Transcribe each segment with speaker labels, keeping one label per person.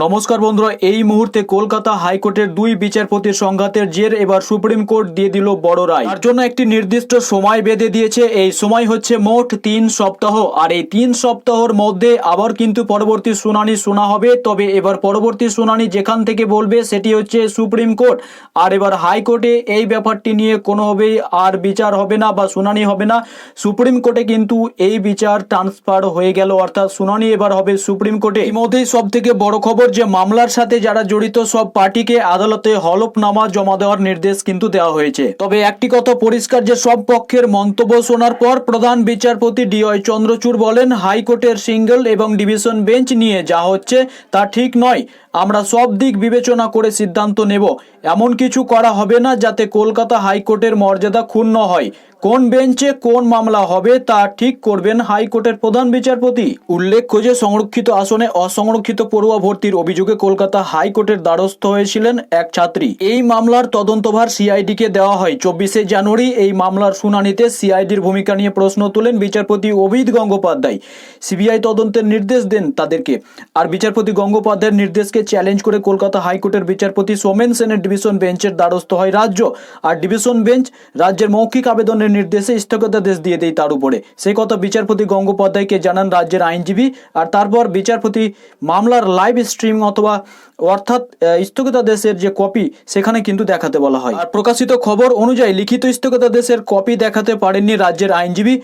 Speaker 1: নমস্কার বন্ধুরা, এই মুহূর্তে কলকাতা হাইকোর্টের দুই বিচারপতির সংঘাতের জের এবার সুপ্রিম কোর্ট দিয়ে দিল বড় রায়। তার জন্য একটি নির্দিষ্ট সময় বেঁধে দিয়েছে। এই সময় হচ্ছে মোট তিন সপ্তাহ। আর এই তিন সপ্তাহর মধ্যে আবার কিন্তু পরবর্তী শুনানি শোনা হবে। তবে এবার পরবর্তী শুনানি যেখান থেকে বলবে সেটি হচ্ছে সুপ্রিম কোর্ট। আর এবার হাইকোর্টে এই ব্যাপারটি নিয়ে কোনোভাবেই আর বিচার হবে না বা শুনানি হবে না। সুপ্রিম কোর্টে কিন্তু এই বিচার ট্রান্সফার হয়ে গেল। অর্থাৎ শুনানি এবার হবে সুপ্রিম কোর্টে। ইতিমধ্যেই সব থেকে বড় খবর যে মামলার সাথে যারা জড়িত সব পার্টিকে আদালতে হলফনামা জমা দেওয়ার নির্দেশ কিন্তু দেওয়া হয়েছে। তবে একটি কথা পরিষ্কার যে সব পক্ষের মন্তব্য শোনার পর প্রধান বিচারপতি ডিওয়াই চন্দ্রচূড় বলেন, হাইকোর্টের সিঙ্গেল এবং ডিভিশন বেঞ্চ নিয়ে যা হচ্ছে তা ঠিক নয়। আমরা সব দিক বিবেচনা করে সিদ্ধান্ত নেব। এমন কিছু করা হবে না যাতে কলকাতা হাইকোর্টের মর্যাদা ক্ষুণ্ণ হয়। কোন বেঞ্চে কোন মামলা হবে তা ঠিক করবেন হাইকোর্টের প্রধান বিচারপতি। উল্লেখ্য যে সংরক্ষিত আসনে অসংরক্ষিত পড়ুয়া ভর্তির অভিযোগে কলকাতা হাইকোর্টের দ্বারস্থ হয়েছিলেন এক ছাত্রী। এই মামলার তদন্তভার সিআইডিকে দেওয়া হয়। চব্বিশে জানুয়ারি এই মামলার শুনানিতে সিআইডির ভূমিকা নিয়ে প্রশ্ন তোলেন বিচারপতি অভিদ গঙ্গোপাধ্যায়। সিবিআই তদন্তের নির্দেশ দেন তাদেরকে। আর বিচারপতি গঙ্গোপাধ্যায়ের নির্দেশকে চ্যালেঞ্জ করে কলকাতা হাইকোর্টের বিচারপতি সোমেন সেনের ডিভিশন বেঞ্চের দ্বারস্থ হয় রাজ্য। আর ডিভিশন বেঞ্চ রাজ্যের মৌখিক আবেদনের নির্দেশে স্থগিতাদেশ দিয়ে দেয় তার উপরে। সেই কথা বিচারপতি গঙ্গোপাধ্যায়কে জানান রাজ্যের আইনজীবী। আর তারপর বিচারপতি মামলার লাইভ স্ট্রিম অথবা, অর্থাৎ স্থগিতা স্থগিতাদেশের যে কপি সেখানে কিন্তু দেখাতে বলা হয়। আর প্রকাশিত খবর অনুযায়ী লিখিত স্থগিতাদেশের কপি দেখাতে পারেননি রাজ্যের আইনজীবী।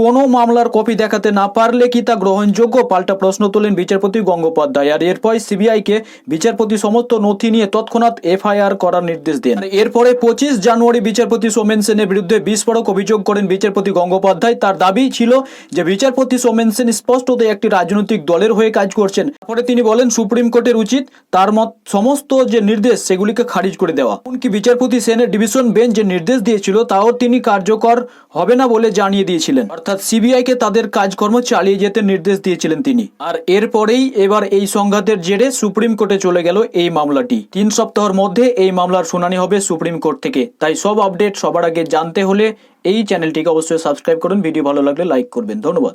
Speaker 1: কোনো মামলার কপি দেখাতে না পারলে কি তা গ্রহণযোগ্য? পাল্টা প্রশ্ন তোলেন বিচারপতি গঙ্গোপাধ্যায়। আর এরপর সিবিআইকে বিচারপতি সমস্ত নথি নিয়ে তৎক্ষণাৎ এফআইআর করার নির্দেশ দেন। এরপরে পঁচিশ জানুয়ারি বিচারপতি সোমেন সেনের বিরুদ্ধে বিস্ফোরক অভিযোগ করেন বিচারপতি গঙ্গোপাধ্যায়। তার দাবি ছিল যে বিচারপতি সোমেন সেন স্পষ্টতই একটি রাজনৈতিক দলের হয়ে কাজ করছেন। পরে তিনি বলেন, সুপ্রিম কোর্টের উচিত তার মত সমস্ত যে নির্দেশ সেগুলিকে খারিজ করে দেওয়া। এমনকি বিচারপতি সেনের ডিভিশন বেঞ্চ যে নির্দেশ দিয়েছিল, তাও তিনি কার্যকর হবে না বলে জানিয়ে দিয়েছিলেন। সিবিআই কে তাদের কাজকর্ম চালিয়ে যেতে নির্দেশ দিয়েছিলেন তিনি। আর এরপরেই এবার এই সংঘাতের জেরে সুপ্রিম কোর্টে চলে গেল এই মামলাটি। তিন সপ্তাহের মধ্যে এই মামলার শুনানি হবে সুপ্রিম কোর্ট থেকে। তাই সব আপডেট সবার আগে জানতে হলে এই চ্যানেলটিকে অবশ্যই সাবস্ক্রাইব করুন। ভিডিও ভালো লাগলে লাইক করবেন। ধন্যবাদ।